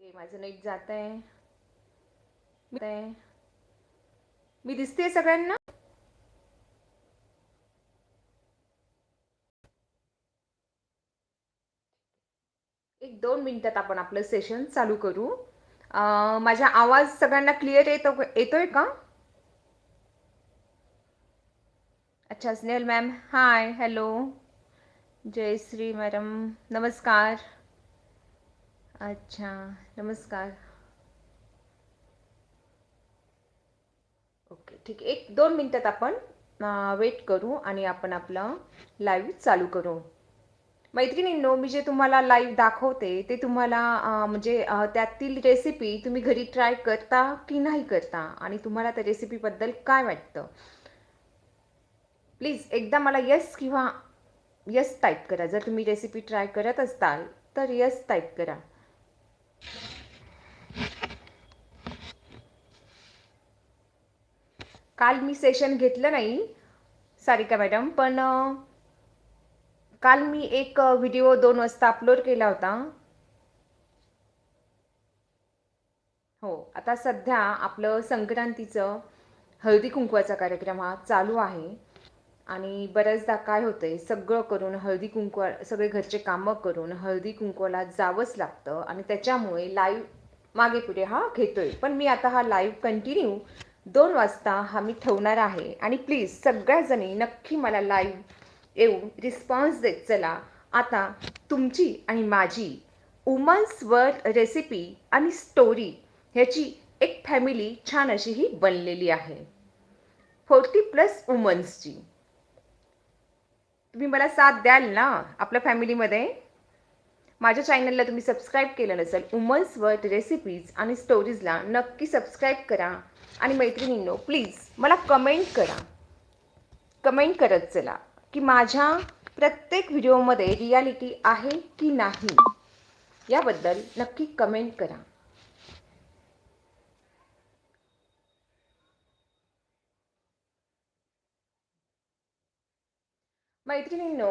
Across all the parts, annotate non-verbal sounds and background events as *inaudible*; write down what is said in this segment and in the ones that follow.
Okay माझं net जात आहे मी दिसते सगळ्यांना? एक दोन मिनिटात आपण आपलं सेशन चालू करू. माझा आवाज सगळ्यांना क्लिअर येतो येतोय का? अच्छा Snehal ma'am hi hello Jayshree madam नमस्कार. अच्छा नमस्कार. ओके ठीक. आहे एक दोन मिनटात आपण वेट करू आणि आपण आपलं लाईव्ह चालू करू. मैत्रिणींनो मी जे तुम्हाला लाईव्ह दाखवते ते तुम्हाला म्हणजे त्यातील रेसिपी तुम्ही घरी ट्राय करता की नाही करता आणि तुम्हाला त्या रेसिपीबद्दल काय वाटतं? प्लीज एकदा मला यस किंवा यस टाईप करा. जर तुम्ही रेसिपी ट्राय करत असताल तर यस टाईप करा. काल मी सेशन घेतलं नाही सारिका मॅडम पण काल मी एक व्हिडिओ दोन वाजता अपलोड केला होता. हो आता सध्या आपलं संक्रांतीचं हळदी कुंकवाचा कार्यक्रम हा चालू आहे. आणि बऱ्याचदा काय होतंय सगळं करून हळदी कुंकू सगळे घरचे कामं करून हळदी कुंकवाला जावंच लागतं आणि त्याच्यामुळे लाईव्ह मागे पुढे हा घेतोय. पण मी आता हा लाईव्ह कंटिन्यू दोन वाजता हा मी ठेवणार आहे. आणि प्लीज सगळ्याजणी नक्की मला लाईव्ह येऊन रिस्पॉन्स देत चला. आता तुमची आणि माझी वुमन्स वर्ल्ड रेसिपी आणि स्टोरी ह्याची एक फॅमिली छान अशी ही बनलेली आहे. फोर्टी प्लस वुमन्सची तुम्ही मला साथ द्याल ना आपल्या फॅमिलीमध्ये? माझ्या चॅनलला तुम्ही सबस्क्राईब केलं नसेल वुमन्स वर्ल्ड रेसिपीज आणि स्टोरीजला नक्की सबस्क्राईब करा. आणि मैत्रिणींनो प्लीज मला कमेंट करा. कमेंट करत चला की माझ्या प्रत्येक व्हिडिओमध्ये रियालिटी आहे की नाही? याबद्दल नक्की कमेंट करा. मैत्रिणींनो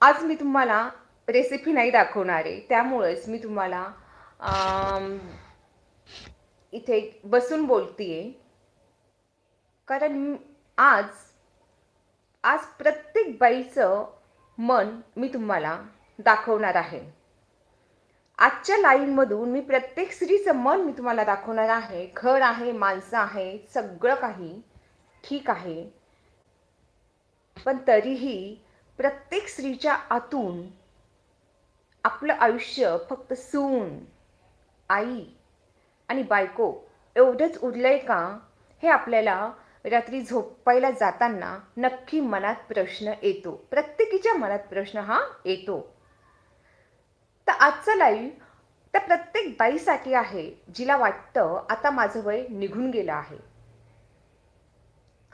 आज मी तुम्हाला रेसिपी नाही दाखवणार आहे. त्यामुळेच मी तुम्हाला इथे बसून बोलतीये. कारण आज आज प्रत्येक बाईचं मन मी तुम्हाला दाखवणार आहे. आजच्या लाईनमधून मी प्रत्येक स्त्रीचं मन मी तुम्हाला दाखवणार आहे. घर आहे माणसं आहे सगळं काही ठीक आहे. पण तरीही प्रत्येक स्त्रीच्या आतून आपलं आयुष्य फक्त सून आई आणि बायको एवढंच उरलंय का? हे आपल्याला रात्री झोपायला जाताना नक्की मनात प्रश्न येतो. प्रत्येकीच्या मनात प्रश्न हा येतो. तर आजचा लाईव्ह त्या प्रत्येक बाईसाठी आहे जिला वाटतं आता माझं वय निघून गेलं आहे.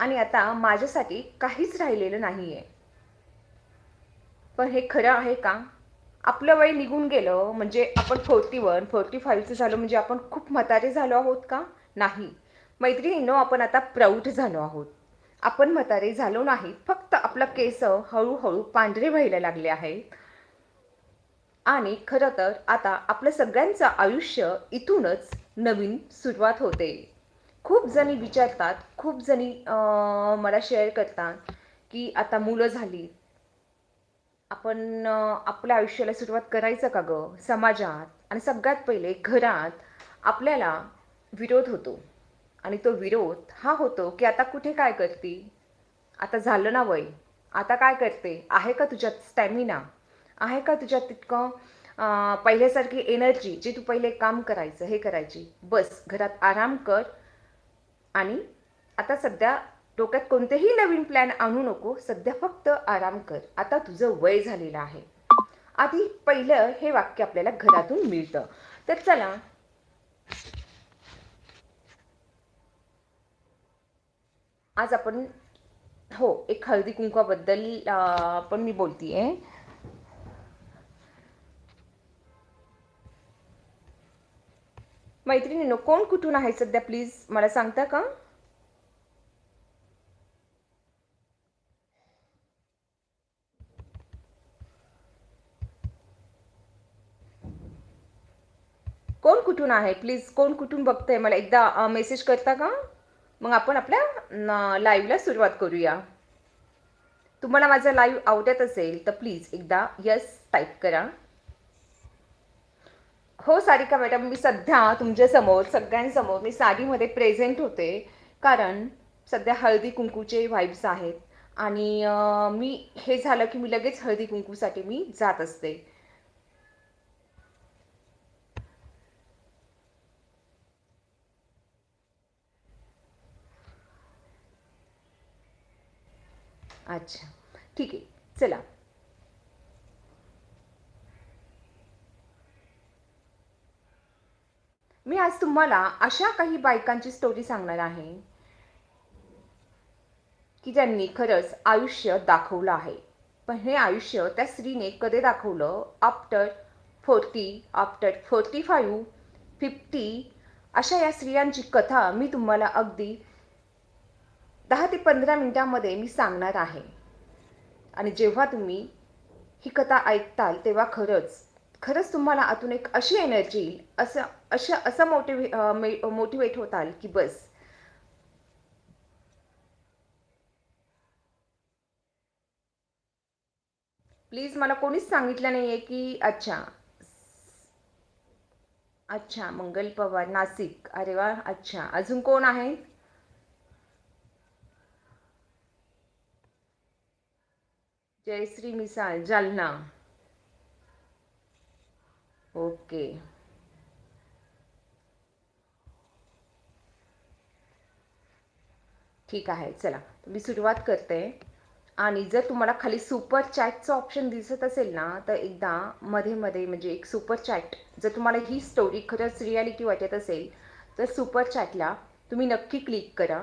आणि आता माझ्यासाठी काहीच राहिलेलं नाही आहे पण हे खरं आहे का? आपलं वय निघून गेलं म्हणजे आपण फोर्टी वन फोर्टी फाईव्हचं झालो म्हणजे आपण खूप म्हातारे झालो आहोत का? नाही. मैत्रिणींनो आपण आता प्रौढ झालो आहोत. आपण म्हातारे झालो नाहीत फक्त आपलं केस हळूहळू पांढरे व्हायला लागले आहेत आणि खरं तर आता आपलं सगळ्यांचं आयुष्य इथूनच नवीन सुरुवात होते. खूप जणी विचारतात खूप जणी मला शेअर करतात की आता मुलं झाली. आपण आपल्या आयुष्याला सुरुवात करायचं का गं? समाजात आणि सगळ्यात पहिले घरात आपल्याला विरोध होतो. आणि तो विरोध हा होतो की आता कुठे काय करते? आता झालं ना वय. आता काय करते? आहे का तुझ्यात स्टॅमिना आहे का तुझ्यात तितकं पहिल्यासारखी एनर्जी जी तू पहिले काम करायचं हे करायची? बस घरात आराम कर आणि आता सध्या डोक्यात कोणतेही नवीन प्लॅन आणू नको सध्या फक्त आराम कर. आता तुझं वय झालेलं आहे. आधी पहिलं हे वाक्य आपल्याला घरातून मिळतं. तर चला. आज आपण हो एक हळदी कुंकवाबद्दल पण मी बोलतीये. मैत्रिणीनो कोण कुठून आहे सध्या? प्लीज मला सांगता का? कोण कुठून आहे? प्लीज कोण कुठून बघतंय? मला एकदा मेसेज करता का? मग आपण आपल्या लाईव्हला सुरुवात करूया. तुम्हाला माझा लाईव्ह आवडत असेल तर प्लीज एकदा यस टाईप करा. हो सारिका मॅडम मी सध्या तुमच्यासमोर सगळ्यांसमोर मी साडीमध्ये प्रेझेंट होते. कारण सध्या हळदी कुंकूचे व्हाईब्स आहेत. आणि मी हे झालं की मी लगेच हळदी कुंकूसाठी मी जात असते. अच्छा. ठीक आहे. चला. मी आज तुम्हाला अशा काही बायकांची स्टोरी सांगणार आहे की ज्यांनी खरंच आयुष्य दाखवलं आहे. पण हे आयुष्य त्या स्त्रीने कधी दाखवलं? After forty after forty five fifty अशा या स्त्रियांची कथा मी तुम्हाला अगदी दहा ते पंधरा मिनटांमध्ये मी सांगणार आहे. आणि जेव्हा तुम्ही ही कथा ऐकताल तेव्हा खरंच खरंच तुम्हाला आतून एक अशी एनर्जी येईल असं अशा असं मोटिवे मोटिवेट होताल की बस. प्लीज मला कोणीच सांगितलं नाही आहे की अच्छा. अच्छा मंगल पवार नाशिक. अरे वा अच्छा. अजून कोण आहे? जयश्री मिसाळ जालना. ओके. ठीक आहे चला. मी सुरुवात करते. आणि जर तुम्हाला खाली सुपर चॅटचं ऑप्शन दिसत असेल ना तर एकदा मध्ये मध्ये म्हणजे एक सुपर चॅट जर तुम्हाला ही स्टोरी खरंच रियालिटी वाटत असेल तर सुपर चॅटला तुम्ही नक्की क्लिक करा.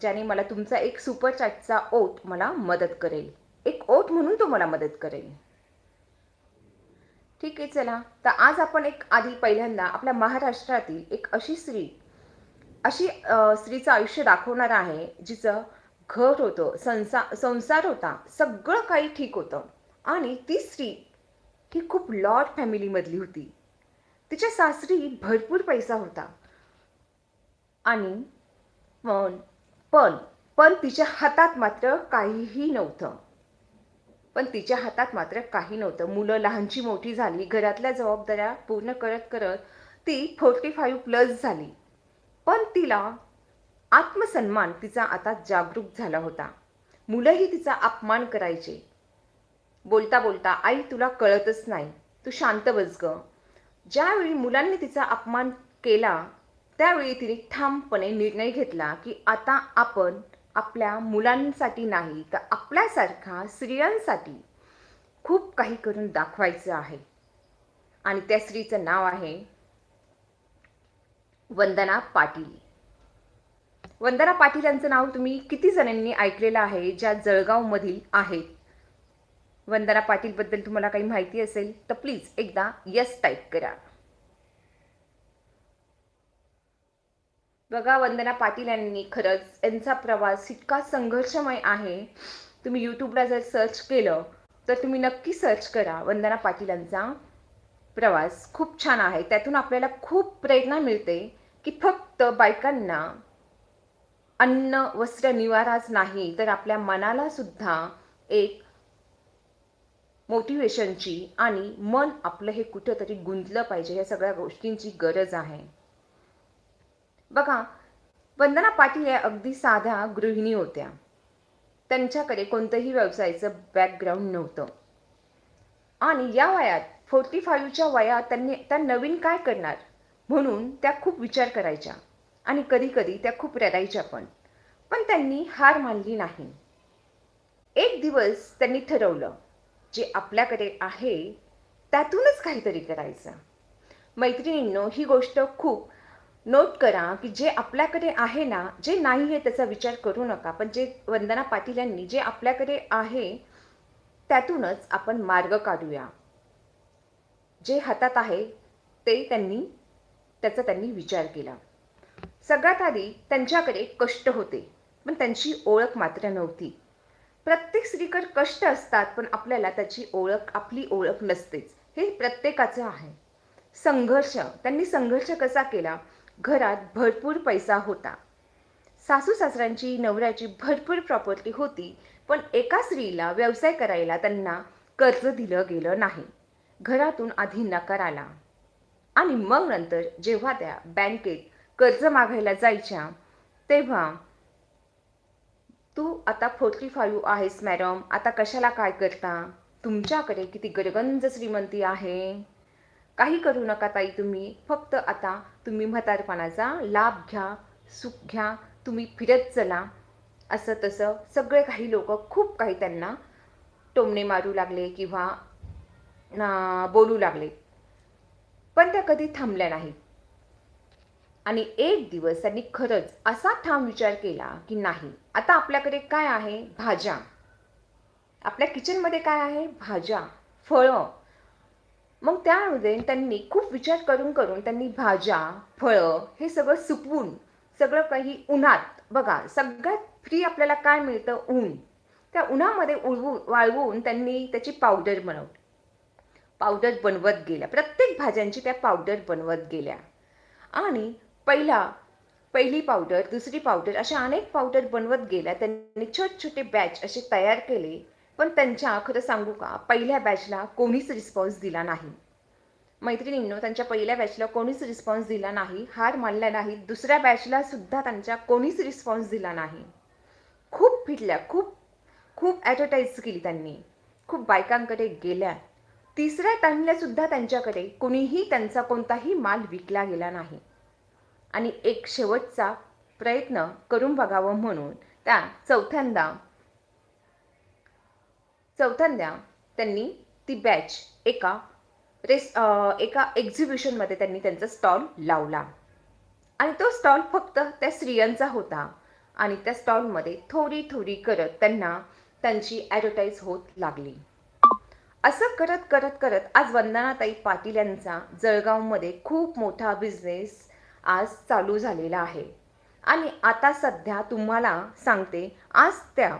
ज्याने मला तुमचा एक सुपर चॅटचा ओट मला मदत करेल. एक ओट म्हणून तो मला मदत करेल. ठीक आहे चला. तर आज आपण एक आधी पहिल्यांदा आपल्या महाराष्ट्रातील एक अशी स्त्री अशी स्त्रीचं आयुष्य दाखवणार आहे जिचं घर होतं संसा संसार होता सगळं काही ठीक होतं. आणि ती स्त्री ही खूप लॉर्ड फॅमिलीमधली होती. तिच्या सासरी भरपूर पैसा होता. आणि पण पण पण तिच्या हातात मात्र काहीही नव्हतं. पण तिच्या हातात मात्र काही नव्हतं. मुलं लहानची मोठी झाली घरातल्या जबाबदाऱ्या पूर्ण करत करत ती फोर्टी फाईव्ह प्लस झाली. पण तिला आत्मसन्मान तिचा आता जागरूक झाला होता. मुलंही तिचा अपमान करायचे. बोलता बोलता आई तुला कळतच नाही. तू शांत बस ग. ज्यावेळी मुलांनी तिचा अपमान केला त्यावेळी तिने ठामपणे निर्णय घेतला की आता आपण आपल्या मुलांसाठी नाही तर आपल्यासारख्या स्त्रियांसाठी खूप काही करून दाखवायचं आहे. आणि त्या स्त्रीचं नाव आहे वंदना पाटील. वंदना पाटील यांचं नाव तुम्ही किती जणांनी ऐकलेलं आहे ज्या जळगावमधील आहेत? वंदना पाटीलबद्दल तुम्हाला काही माहिती असेल तर प्लीज एकदा यस टाईप करा. बघा वंदना पाटील यांनी खरंच यांचा प्रवास इतका संघर्षमय आहे. तुम्ही यूट्यूबला जर सर्च केलं तर तुम्ही नक्की सर्च करा वंदना पाटील यांचा प्रवास. खूप छान आहे. त्यातून आपल्याला खूप प्रेरणा मिळते. की फक्त बायकांना अन्न वस्त्र निवाराच नाही तर आपल्या मनाला सुद्धा एक मोटिवेशनची आणि मन आपलं हे कुठंतरी गुंतलं पाहिजे या सगळ्या गोष्टींची गरज आहे. बघा वंदना पाटील या अगदी साध्या गृहिणी होत्या. त्यांच्याकडे कोणतंही व्यवसायाचं बॅकग्राऊंड नव्हतं. आणि या वयात फोर्टी फाईव्हच्या वयात त्यांनी त्या नवीन काय करणार? म्हणून त्या खूप विचार करायच्या. आणि कधी कधी त्या खूप रडायच्या पण. पण त्यांनी हार मानली नाही. एक दिवस त्यांनी ठरवलं जे आपल्याकडे आहे त्यातूनच काहीतरी करायचं. मैत्रिणींनो ही गोष्ट खूप नोट करा की जे आपल्याकडे आहे ना जे नाही आहे त्याचा विचार करू नका पण जे वंदना पाटील यांनी जे आपल्याकडे आहे त्यातूनच आपण मार्ग काढूया. जे हातात आहे ते त्यांनी त्याचा त्यांनी विचार केला. सगळ्यात आधी त्यांच्याकडे कष्ट होते पण त्यांची ओळख मात्र नव्हती. प्रत्येक स्त्रीकडे कष्ट असतात पण आपल्याला त्याची ओळख आपली ओळख नसतेच. हे प्रत्येकाचं आहे. संघर्ष. त्यांनी संघर्ष कसा केला? घरात भरपूर पैसा होता. सासू सासऱ्यांची नवऱ्याची भरपूर प्रॉपर्टी होती पण एका स्त्रीला व्यवसाय करायला त्यांना कर्ज दिलं गेलं नाही. घरातून आधी नकार आला. आणि मग नंतर जेव्हा त्या बँकेत कर्ज मागायला जायच्या तेव्हा तू आता फोर्टी फाईव्ह आहेस मॅडम आता कशाला काय करता? तुमच्याकडे किती गरगंज श्रीमंती आहे. काही करू नका ताई तुम्ही. फक्त आता तुम्ही म्हातारपणाचा लाभ घ्या सुख घ्या. तुम्ही फिरत चला. असं तसं सगळे काही लोक खूप काही त्यांना टोमणे मारू लागले किंवा बोलू लागले. पण त्या कधी थांबल्या नाहीत आणि एक दिवस त्यांनी खरंच असा ठाम विचार केला की नाही आता आपल्याकडे काय आहे? भाज्या. आपल्या किचनमध्ये काय आहे? भाज्या फळं. मग त्यामध्ये त्यांनी खूप विचार करून करून त्यांनी भाज्या फळं हे सगळं सुकवून सगळं काही उन्हात बघा सगळ्यात फ्री आपल्याला काय मिळतं? ऊन. त्या उन्हामध्ये उळवून वाळवून त्यांनी त्याची पावडर बनवली. पावडर बनवत गेल्या. प्रत्येक भाज्यांची त्या पावडर बनवत गेल्या. आणि पहिला पहिली पावडर दुसरी पावडर अशा अनेक पावडर बनवत गेल्या. त्यांनी छोटे छोटे बॅच असे तयार केले. पण त्यांच्या खरं सांगू का पहिल्या बॅचला कोणीच रिस्पॉन्स दिला नाही. मैत्रिणींनो त्यांच्या पहिल्या बॅचला कोणीच रिस्पॉन्स दिला नाही. हार मानल्या नाही. दुसऱ्या बॅचला सुद्धा त्यांच्या कोणीच रिस्पॉन्स दिला नाही. खूप फिटल्या खूप खूप ॲडव्हर्टाईज केली त्यांनी. खूप बायकांकडे गेल्या. तिसऱ्या टाइमला सुद्धा त्यांच्याकडे कुणीही त्यांचा कोणताही माल विकला गेला नाही. आणि एक शेवटचा प्रयत्न करून बघावं म्हणून त्या चौथ्यांदा चौथ्यांदा त्यांनी ती बॅच एका रेस एका एक्झिबिशनमध्ये त्यांनी त्यांचा स्टॉल लावला. आणि तो स्टॉल फक्त त्या स्त्रियांचा होता. आणि त्या स्टॉलमध्ये थोडी थोडी करत त्यांना त्यांची ॲडव्हर्टाईज होत लागली. असं करत करत करत आज वंदनाताई पाटील यांचा जळगावमध्ये खूप मोठा बिझनेस आज चालू झालेला आहे. आणि आता सध्या तुम्हाला सांगते आज त्या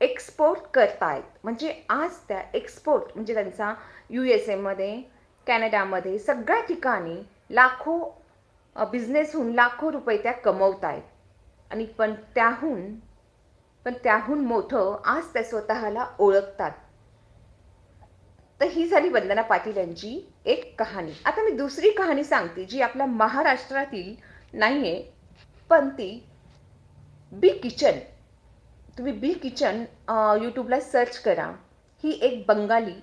एक्सपोर्ट करतायत. म्हणजे आज त्या एक्सपोर्ट म्हणजे त्यांचा यू एस एमध्ये कॅनडामध्ये सगळ्या ठिकाणी लाखो बिझनेसहून लाखो रुपये त्या कमवत आहेत आणि पण त्याहून पण त्याहून मोठं आज त्या स्वतःला ओळखतात. तर ही झाली वंदना पाटील यांची एक कहाणी. आता मी दुसरी कहाणी सांगते जी आपल्या महाराष्ट्रातील नाही आहे पण ती बी किचन. तुम्ही बी किचन यूट्यूबला सर्च करा. ही एक बंगाली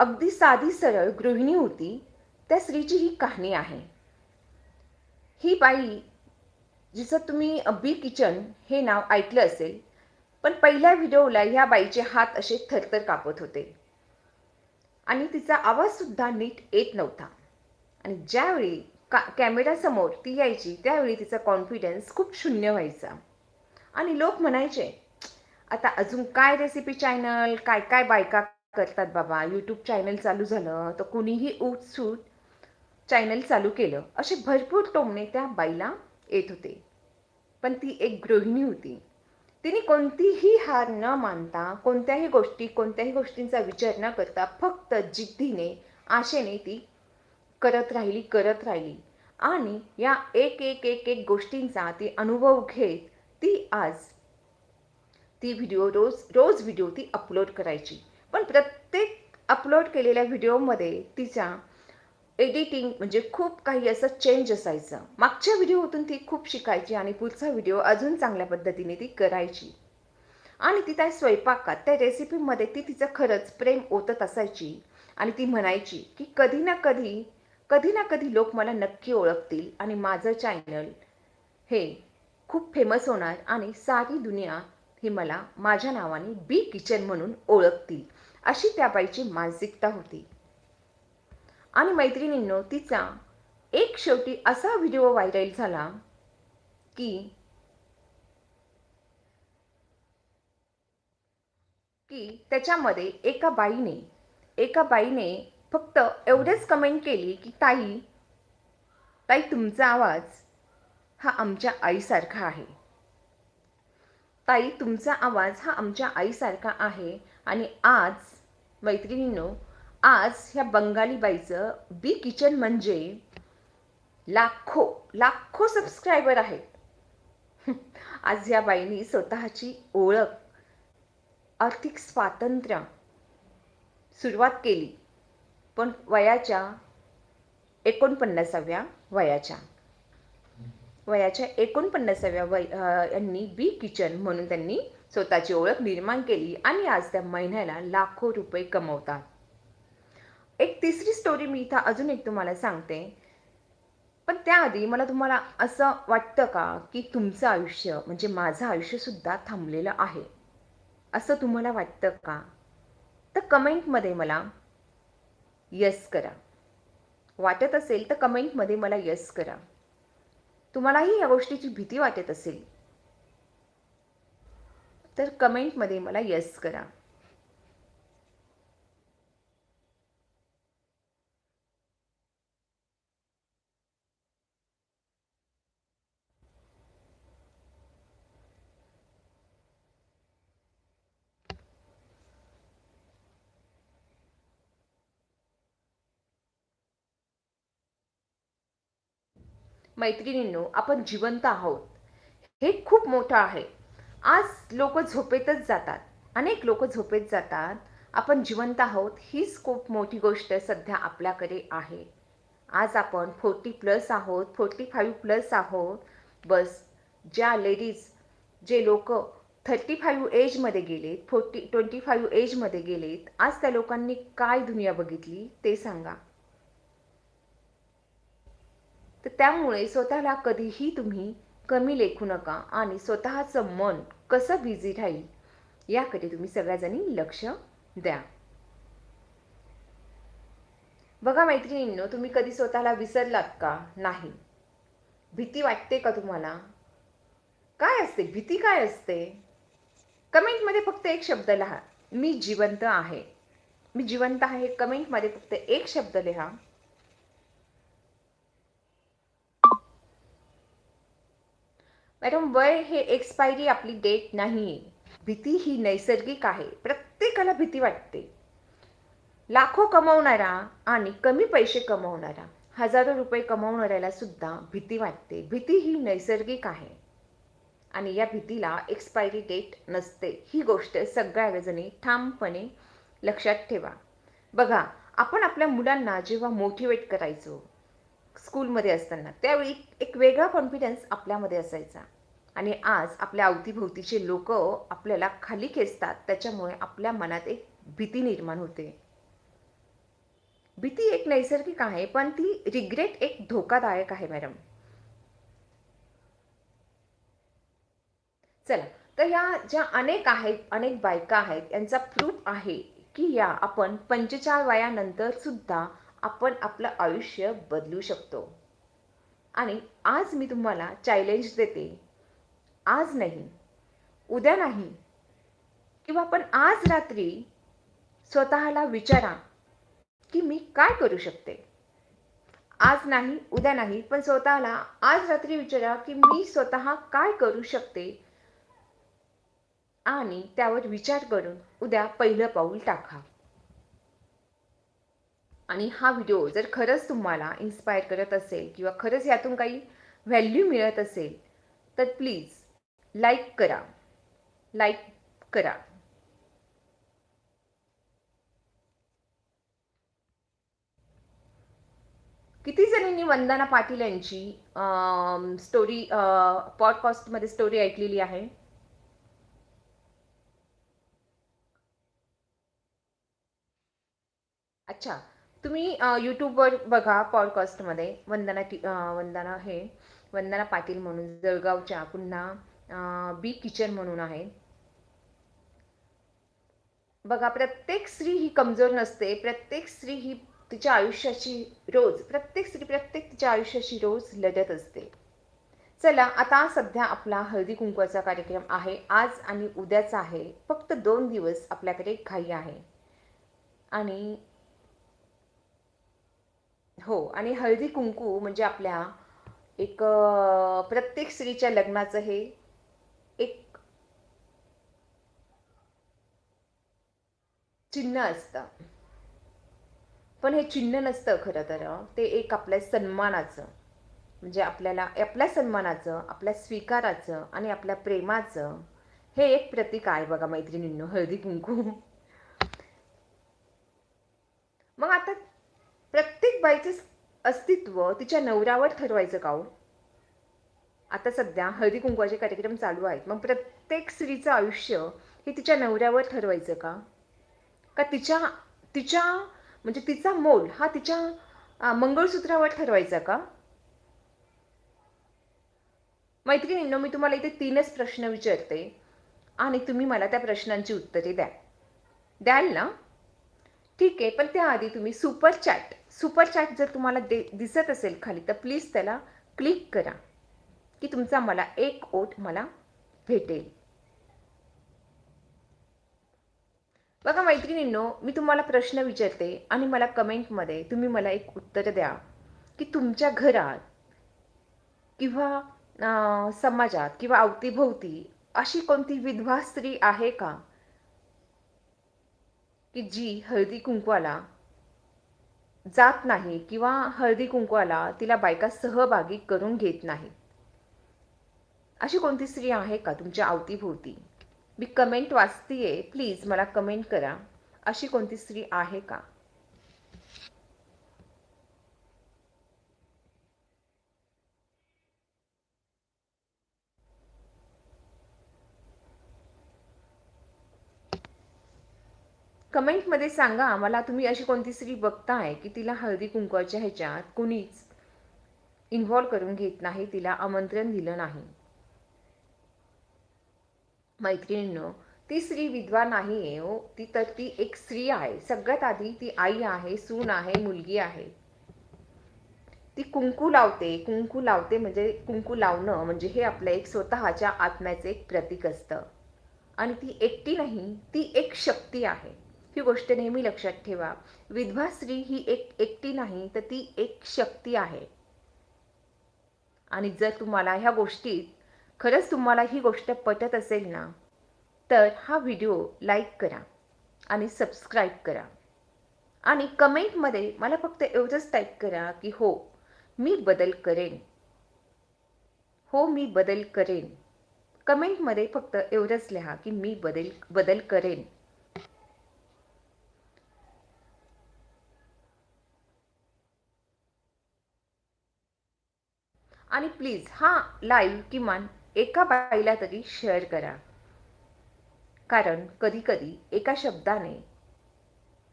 अगदी साधी सरळ गृहिणी होती. त्या स्त्रीची ही कहाणी आहे. ही बाई जिचं तुम्ही बी किचन हे नाव ऐकलं असेल पण पहिल्या व्हिडिओला ह्या बाईचे हात असे थरथर कापत होते. आणि तिचा आवाजसुद्धा नीट येत नव्हता. आणि ज्यावेळी का कॅमेरासमोर ती यायची त्यावेळी तिचा कॉन्फिडन्स खूप शून्य व्हायचा. आणि लोक म्हणायचे आता अजून काय रेसिपी चॅनल काय काय बायका करतात बाबा? यूट्यूब चॅनल चालू झालं तर कुणीही उठसूट चॅनल चालू केलं. असे भरपूर टोमणे त्या बाईला येत होते. पण ती एक गृहिणी होती. तिने कोणतीही हार न मानता कोणत्याही गोष्टी कोणत्याही गोष्टींचा विचार न करता फक्त जिद्दीने आशेने ती करत राहिली करत राहिली. आणि या एक एक एक एक गोष्टींचा ती अनुभव घेत ती आज ती व्हिडिओ रोज रोज व्हिडिओ ती अपलोड करायची. पण प्रत्येक अपलोड केलेल्या व्हिडिओमध्ये तिच्या एडिटिंग म्हणजे खूप काही असं चेंज असायचं. मागच्या व्हिडिओतून ती खूप शिकायची आणि पुढचा व्हिडिओ अजून चांगल्या पद्धतीने ती करायची. आणि ती त्या स्वयंपाकात त्या रेसिपीमध्ये ती तिचं खरंच प्रेम ओतत असायची आणि ती म्हणायची की कधी ना कधी कधी ना कधी लोक मला नक्की ओळखतील आणि माझं चॅनल हे खूप फेमस होणार आणि सारी दुनिया ही मला माझ्या नावाने बी किचन म्हणून ओळखतील अशी त्या बाईची मानसिकता होती. आणि मैत्रिणींनो तिचा एक शेवटी असा व्हिडिओ व्हायरल झाला की की त्याच्यामध्ये एका बाईने एका बाईने फक्त एवढेच कमेंट केली की ताई ताई तुमचा आवाज हा आमच्या आईसारखा आहे. ताई तुमचा आवाज हा आमच्या आईसारखा आहे आणि आज मैत्रिणींनो आज ह्या बंगाली बाईचं बी किचन म्हणजे लाखो लाखो सबस्क्रायबर आहेत. *laughs* आज या बाईनी स्वतःची ओळख आर्थिक स्वातंत्र्य सुरुवात केली. पण वयाच्या एकोणपन्नासाव्या वयाच्या वयाच्या एकोणपन्नासाव्या वय यांनी बी किचन म्हणून त्यांनी स्वतःची ओळख निर्माण केली आणि आज त्या महिन्याला लाखो रुपये कमवतात. एक तिसरी स्टोरी मी इथं अजून एक तुम्हाला सांगते. पण त्याआधी मला तुम्हाला असं वाटतं का की तुमचं आयुष्य म्हणजे माझं आयुष्यसुद्धा थांबलेलं आहे? असं तुम्हाला वाटतं का? तर कमेंटमध्ये मला यस करा. वाटत असेल तर कमेंटमध्ये मला यस करा. तुम्हालाही या गोष्टीची भीती वाटत असेल तर कमेंटमध्ये मला यस करा. मैत्रिणींनो आपण जिवंत आहोत. हे खूप मोठं आहे. आज लोक झोपेतच जातात. अनेक लोक झोपेत जातात. आपण जिवंत आहोत हीच खूप मोठी गोष्ट सध्या आपल्याकडे आहे. आज आपण फोर्टी प्लस आहोत फोर्टी फाईव्ह प्लस आहोत. बस ज्या लेडीज जे लोक थर्टी फाईव्ह एजमध्ये गेलेत फोर्टी ट्वेंटी फाईव्ह एजमध्ये गेलेत आज त्या लोकांनी काय दुनिया बघितली ते सांगा. तर त्यामुळे स्वतःला कधीही तुम्ही कमी लेखू नका आणि स्वतःचं मन कसं बिझी राहील याकडे तुम्ही सगळ्याजणी लक्ष द्या. बघा मैत्रिणींनो तुम्ही कधी स्वतःला विसरलात का? नाही. भीती वाटते का तुम्हाला? काय असते? भीती काय असते? कमेंटमध्ये फक्त एक शब्द लिहा. मी जिवंत आहे. मी जिवंत आहे. कमेंटमध्ये फक्त एक शब्द लिहा. मॅडम वय हे एक्सपायरी आपली डेट नाही आहे भीती ही नैसर्गिक आहे. प्रत्येकाला भीती वाटते. लाखो कमवणारा आणि कमी पैसे कमवणारा हजारो रुपये कमवणाऱ्याला सुद्धा भीती वाटते. भीती ही नैसर्गिक आहे. आणि या भीतीला एक्सपायरी डेट नसते. ही गोष्ट सगळ्या ठामपणे लक्षात ठेवा. बघा आपण आपल्या मुलांना जेव्हा मोटिवेट करायचो स्कूलमध्ये असताना. त्यावेळी एक वेगळा कॉन्फिडन्स आपल्यामध्ये असायचा. आणि आज आपल्या अवतीभोवतीचे लोक आपल्याला खाली खेचतात. त्याच्यामुळे आपल्या मनात एक भीती निर्माण होते. भीती एक नैसर्गिक आहे पण ती रिग्रेट एक धोकादायक आहे मॅडम. चला तर या ज्या अनेक आहेत अनेक बायका आहेत यांचा प्रूफ आहे की या आपण पंचेचाळ वयानंतर सुद्धा आपण आपलं आयुष्य बदलू शकतो. आणि आज मी तुम्हाला चॅलेंज देते. आज नाही उद्या नाही किंवा आपण आज रात्री स्वतःला विचारा की मी काय करू शकते. आज नाही उद्या नाही पण स्वतःला आज रात्री विचारा की मी स्वतः काय करू शकते. आणि त्यावर विचार करून उद्या पहिलं पाऊल टाका. आणि हा व्हिडिओ जर खरंच तुम्हाला इन्स्पायर करत असेल किंवा खरंच यातून काही व्हॅल्यू मिळत असेल तर प्लीज लाईक करा. लाईक करा. किती जणींनी वंदना पाटील यांची स्टोरी पॉडकास्टमध्ये स्टोरी ऐकलेली आहे? अच्छा. तुम्ही यूट्यूबवर बघा पॉडकास्टमध्ये वंदना टी वंदना हे वंदना पाटील म्हणून जळगावच्या पुन्हा बी किचन म्हणून आहे. बघा प्रत्येक स्त्री ही कमजोर नसते. प्रत्येक स्त्री ही तिच्या आयुष्याची रोज प्रत्येक स्त्री प्रत्येक तिच्या आयुष्याची रोज लढत असते. चला आता सध्या आपला हळदी कुंकवाचा कार्यक्रम आहे. आज आणि उद्याचा आहे. फक्त दोन दिवस आपल्याकडे घाई आहे. आणि हो आणि हळदी कुंकू म्हणजे आपल्या एक प्रत्येक स्त्रीच्या लग्नाचं हे एक चिन्ह असतं. पण हे चिन्ह नसतं खरं तर. ते एक आपल्या सन्मानाचं. म्हणजे आपल्याला आपल्या सन्मानाचं आपल्या स्वीकाराचं आणि आपल्या प्रेमाचं हे एक प्रतीक आहे बघा मैत्रिणींनो हळदी कुंकू मग आता प्रत्येक बाईचं अस्तित्व तिच्या नवऱ्यावर ठरवायचं का हो? आता सध्या हळदी कुंकवाचे कार्यक्रम चालू आहेत. मग प्रत्येक स्त्रीचं आयुष्य हे तिच्या नवऱ्यावर ठरवायचं का? का तिच्या तिच्या म्हणजे तिचा मोल हा तिच्या मंगळसूत्रावर ठरवायचा का? मैत्रिणींनो मी तुम्हाला इथे तीनच प्रश्न विचारते आणि तुम्ही मला त्या प्रश्नांची उत्तरे द्या. द्याल ना? ठीक आहे पण त्याआधी तुम्ही सुपर चॅट सुपर चॅट जर तुम्हाला दे दिसत असेल खाली तर प्लीज त्याला क्लिक करा की तुमचा मला एक ओट मला भेटेल. बघा मैत्रिणींनो मी तुम्हाला प्रश्न विचारते आणि मला कमेंटमध्ये तुम्ही मला एक उत्तर द्या की तुमच्या घरात किंवा समाजात किंवा अवतीभोवती अशी कोणती विधवा स्त्री आहे का? की जी हळदी कुंकवाला जात नाही किंवा हळदी कुंकवाला तिला बायका सहभागी करून घेत नाही. अशी कोणती स्त्री आहे का तुमच्या अवतीभोवती मी कमेंट वाचतीये. प्लीज मला कमेंट करा. अशी कोणती स्त्री आहे का? कमेंटमध्ये सांगा आम्हाला तुम्ही अशी कोणती स्त्री बघताय की तिला हळदी कुंकवाच्या ह्याच्यात कुणीच इन्व्हॉल्व करून घेत नाही तिला आमंत्रण दिलं नाही. मैत्रिणींनो ती स्त्री विधवा नाही आहे हो. ती तर ती एक स्त्री आहे. सगळ्यात आधी ती आई आहे सून आहे मुलगी आहे. ती कुंकू लावते कुंकू लावते म्हणजे कुंकू लावणं म्हणजे हे आपल्या एक स्वतःच्या आत्म्याचं एक प्रतीक असतं. आणि ती एकटी नाही ती एक शक्ती आहे. ही गोष्ट नेहमी लक्षात ठेवा. विधवा स्त्री ही एक एकटी नाही तर ती एक शक्ती आहे. आणि जर तुम्हाला ह्या गोष्टीत खरंच तुम्हाला ही गोष्ट पटत असेल ना तर हा व्हिडिओ लाईक करा आणि सबस्क्राईब करा. आणि कमेंटमध्ये मला फक्त एवढंच टाईप करा की हो मी बदल करेन. हो मी बदल करेन. कमेंटमध्ये फक्त एवढंच लिहा की मी बदल बदल करेन. आणि प्लीज हा लाईव्ह किमान एका बाईला तरी शेअर करा. कारण कधीकधी एका शब्दाने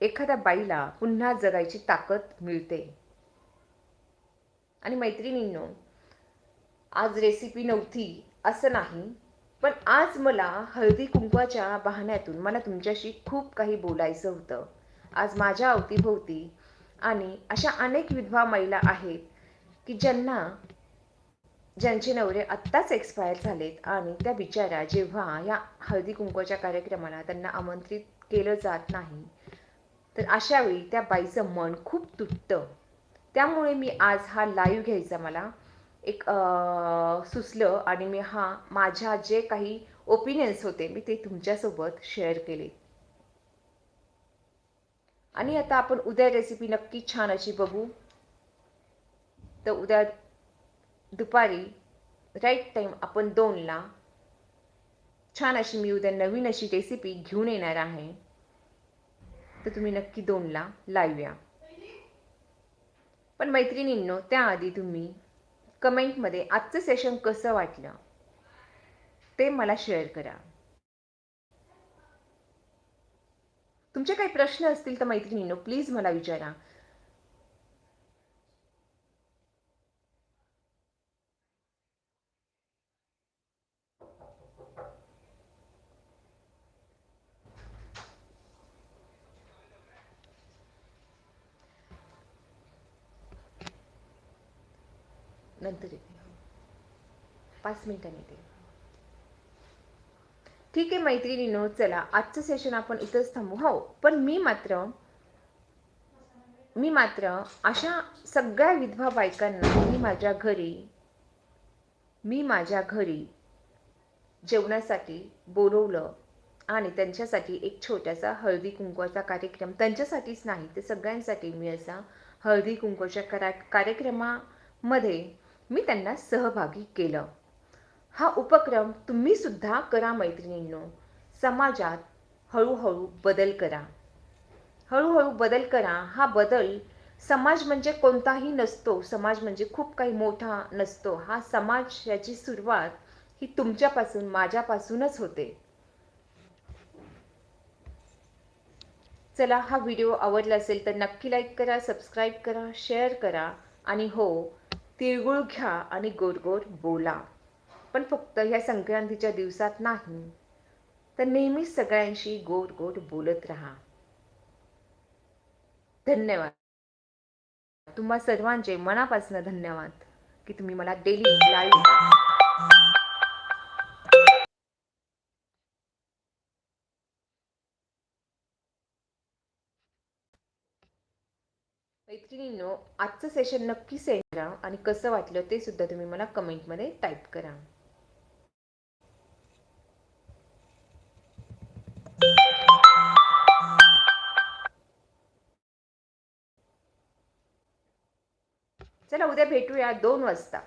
एखाद्या बाईला पुन्हा जगायची ताकद मिळते. आणि मैत्रिणींनो आज रेसिपी नव्हती असं नाही पण आज मला हळदी कुंकवाच्या बहाण्यातून मला तुमच्याशी खूप काही बोलायचं होतं. आज माझ्या अवतीभोवती आणि अशा अनेक विधवा महिला आहेत की ज्यांना ज्यांचे नवरे आत्ताच एक्सपायर झालेत आणि त्या बिचाऱ्या जेव्हा या हळदी कुंकवाच्या कार्यक्रमाला त्यांना आमंत्रित केलं जात नाही तर अशावेळी त्या बाईचं मन खूप तुटतं. त्यामुळे मी आज हा लाईव्ह घ्यायचा मला. एक सुचलं आणि मी हा माझ्या जे काही ओपिनियन्स होते मी ते तुमच्यासोबत शेअर केले. आणि आता आपण उद्या रेसिपी नक्की छान अशी बघू. तर उद्या दुपारी राईट टाईम आपण दोनला छान अशी मी उद्या नवीन अशी रेसिपी घेऊन येणार आहे. तर तुम्ही नक्की दोनला लाईव्ह या. पण मैत्रिणींनो त्याआधी तुम्ही कमेंटमध्ये आजचं सेशन कसं वाटलं ते मला शेअर करा. तुमचे काही प्रश्न असतील तर मैत्रिणींनो प्लीज मला विचारा नंतर येते पाच मिनिटांनी येते ठीक आहे मैत्रिणीनो चला आजचं सेशन आपण इथंच थांबू. हो पण मी मात्र मी मात्र अशा सगळ्या विधवा बायकांना मी माझ्या घरी मी माझ्या घरी जेवणासाठी बोलवलं आणि त्यांच्यासाठी एक छोटासा हळदी कुंकवाचा कार्यक्रम त्यांच्यासाठीच नाही ते सगळ्यांसाठी मी असा हळदी कुंकवाच्या करा कार्यक्रमामध्ये मी त्यांना सहभागी केलं. हा उपक्रम तुम्ही सुद्धा करा मैत्रिणींनो. समाजात हळूहळू बदल करा. हळूहळू बदल करा. हा बदल समाज म्हणजे कोणताही नसतो. समाज म्हणजे खूप काही मोठा नसतो. हा समाज याची सुरुवात ही तुमच्यापासून माझ्यापासूनच होते. चला हा व्हिडिओ आवडला असेल तर नक्की लाईक करा सबस्क्राईब करा शेअर करा आणि हो तिळगुळ घ्या आणि गोड गोड बोला. पण फक्त ह्या संक्रांतीच्या दिवसात नाही. तर नेहमीच सगळ्यांशी गोड गोड बोलत राहा. धन्यवाद. तुम्हा सर्वांचे मनापासून धन्यवाद की तुम्ही मला डेली लाईव्ह मैत्रिणींनो आजचं सेशन नक्की सेंड करा आणि कसं वाटलं ते सुद्धा तुम्ही मला कमेंटमध्ये टाईप करा. चला उद्या भेटूया दोन वाजता.